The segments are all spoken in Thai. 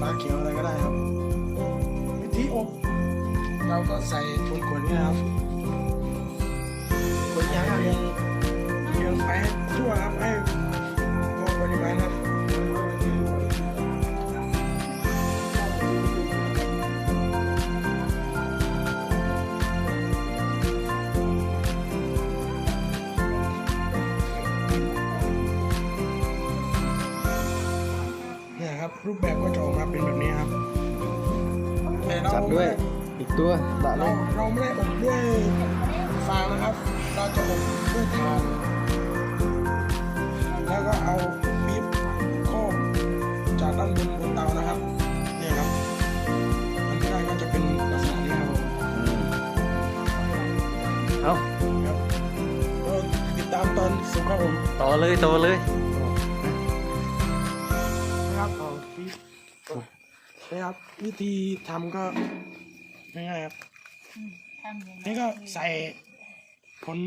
ฟ้าเขียวอะไรก็ได้ครับวิธีอบ เราก็ใส่ถุงขวดนี่นะครับขวดยางเรียงเรียงไปให้ทั่วครับให้ รับรูปแบบก็จะออกมาเป็นแบบนี้ครับแต่เราจัดด้วยอีกตัวดะเลเรายเราไม่ได้อบด้วยฟางนะครับ เราจะอบด้วยถ่านแล้วก็เอาปี๊บโคบจากด้านบนบนเตานะครับเนี่ยครับมันที่ได้ก็จะเป็นลักษณะนี้ครับผม เอาครับก็ติดตามตอนสุกครับผม ต่อเลยต่อเลย นะครับ วิธีทำก็ง่ายๆครับทำยังไงนี่ก็ใส่ผล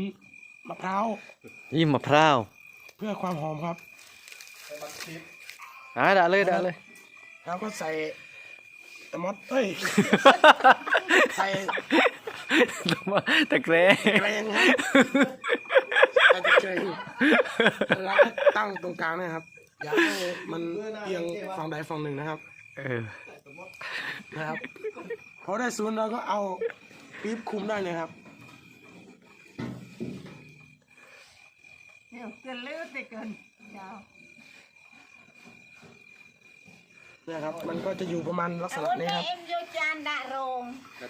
มะพร้าวยี่มะพร้าวเพื่อความหอมครับ อ่าดะเลยดะเลย แล้วก็ใส่ตะมดเอ้ย ใส่ตะแกรงแกรงครับใส่ตะแกรงแล้วก็ตั้งตรงกลางนะครับ อย่าให้มันเอียงฝั่งใดฝั่งหนึ่งนะครับ เออ นะครับพอได้ศูนย์เราก็เอาปี๊บคุมได้เลยครับ เดี๋ยวเกินเลือดไปเกินยาวเนี่ยครับ มันก็จะอยู่ประมาณลักษเอาณะเนี่นี้ยครับ เอ็มโยจานดะโรงเ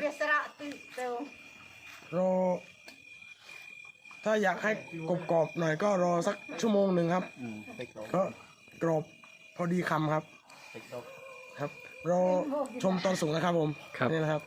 รียสระตึกเตวรอ ถ้าอยากให้กรอบๆหน่อยก็รอสักชั่วโมงหนึ่งครับก็กรอบพอดีคำครับครับรอชมตอนสุกนะครับผมครับ นี่นะครับ